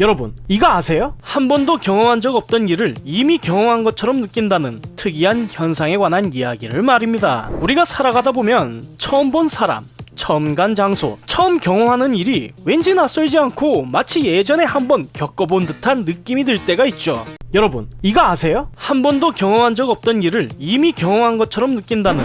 여러분, 이거 아세요? 한 번도 경험한 적 없던 일을 이미 경험한 것처럼 느낀다는 특이한 현상에 관한 이야기를 말입니다. 우리가 살아가다 보면 처음 본 사람, 처음 간 장소, 처음 경험하는 일이 왠지 낯설지 않고 마치 예전에 한번 겪어본 듯한 느낌이 들 때가 있죠. 여러분, 이거 아세요? 한 번도 경험한 적 없던 일을 이미 경험한 것처럼 느낀다는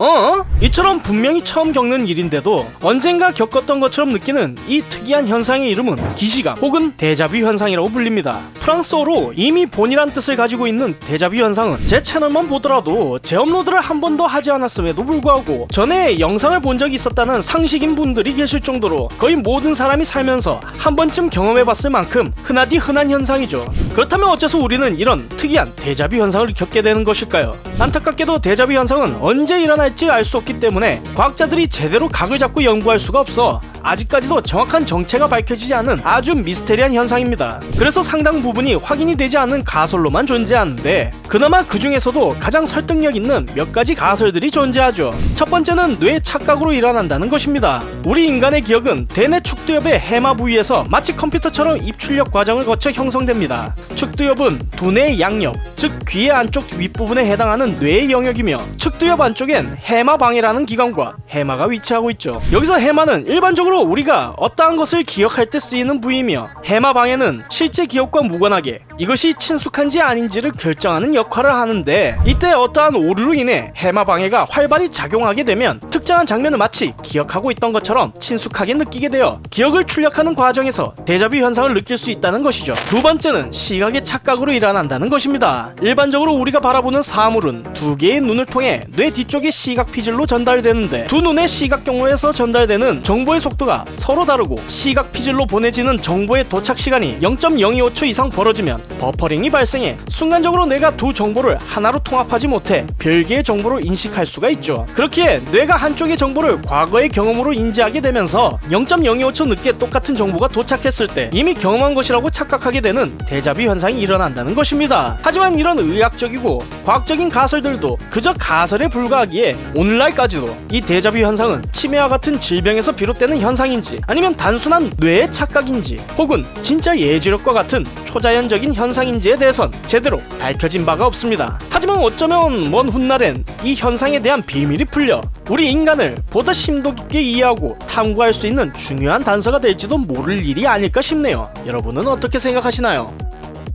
어? 이처럼 분명히 처음 겪는 일인데도 언젠가 겪었던 것처럼 느끼는 이 특이한 현상의 이름은 기시감 혹은 데자뷰 현상이라고 불립니다. 프랑스어로 이미 본이란 뜻을 가지고 있는 데자뷰 현상은 제 채널만 보더라도 재업로드를 한 번도 하지 않았음에도 불구하고 전에 영상을 본 적이 있었다는 상식인 분들이 계실 정도로 거의 모든 사람이 살면서 한 번쯤 경험해봤을 만큼 흔하디 흔한 현상이죠. 그렇다면 어째서 우리는 이런 특이한 데자뷰 현상을 겪게 되는 것일까요? 안타깝게도 데자뷰 현상은 언제 일어날 지 알 수 없기 때문에 과학자들이 제대로 각을 잡고 연구할 수가 없어 아직까지도 정확한 정체가 밝혀지지 않은 아주 미스테리한 현상입니다. 그래서 상당 부분이 확인이 되지 않은 가설로만 존재하는데 그나마 그 중에서도 가장 설득력 있는 몇 가지 가설들이 존재하죠. 첫 번째는 뇌 착각으로 일어난다는 것입니다. 우리 인간의 기억은 대뇌 축두엽의 해마 부위에서 마치 컴퓨터처럼 입출력 과정을 거쳐 형성됩니다. 축두엽은 두뇌의 양옆, 즉 귀의 안쪽 윗부분에 해당하는 뇌의 영역이며 축두엽 안쪽엔 해마방해라는 기관과 해마가 위치하고 있죠. 여기서 해마는 일반적으로 우리가 어떠한 것을 기억할 때 쓰이는 부위이며 해마 방해는 실제 기억과 무관하게 이것이 친숙한지 아닌지를 결정하는 역할을 하는데 이때 어떠한 오류로 인해 해마 방해가 활발히 작용하게 되면 특정한 장면을 마치 기억하고 있던 것처럼 친숙하게 느끼게 되어 기억을 출력하는 과정에서 데자뷰 현상을 느낄 수 있다는 것이죠. 두 번째는 시각의 착각으로 일어난다는 것입니다. 일반적으로 우리가 바라보는 사물은 두 개의 눈을 통해 뇌 뒤쪽의 시각 피질로 전달되는데 두 눈의 시각 경로에서 전달되는 정보의 속도가 서로 다르고 시각 피질로 보내지는 정보의 도착 시간이 0.025초 이상 벌어지면 버퍼링이 발생해 순간적으로 뇌가 두 정보를 하나로 통합하지 못해 별개의 정보로 인식할 수가 있죠. 그렇기에 뇌가 한 쪽의 정보를 과거의 경험으로 인지하게 되면서 0.025초 늦게 똑같은 정보가 도착했을 때 이미 경험한 것이라고 착각하게 되는 데자뷰 현상이 일어난다는 것입니다. 하지만 이런 의학적이고 과학적인 가설들도 그저 가설에 불과하기에 오늘날까지도 이 데자뷰 현상은 치매와 같은 질병에서 비롯되는 현상인지 아니면 단순한 뇌의 착각인지 혹은 진짜 예지력과 같은 초자연적인 현상인지에 대해선 제대로 밝혀진 바가 없습니다. 하지만 어쩌면 먼 훗날엔 이 현상에 대한 비밀이 풀려 우리 인간을 보다 심도 깊게 이해하고 탐구할 수 있는 중요한 단서가 될지도 모를 일이 아닐까 싶네요. 여러분은 어떻게 생각하시나요?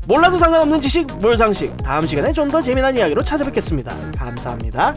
몰라도 상관없는 지식 몰상식 다음 시간에 좀 더 재미난 이야기로 찾아뵙겠습니다. 감사합니다.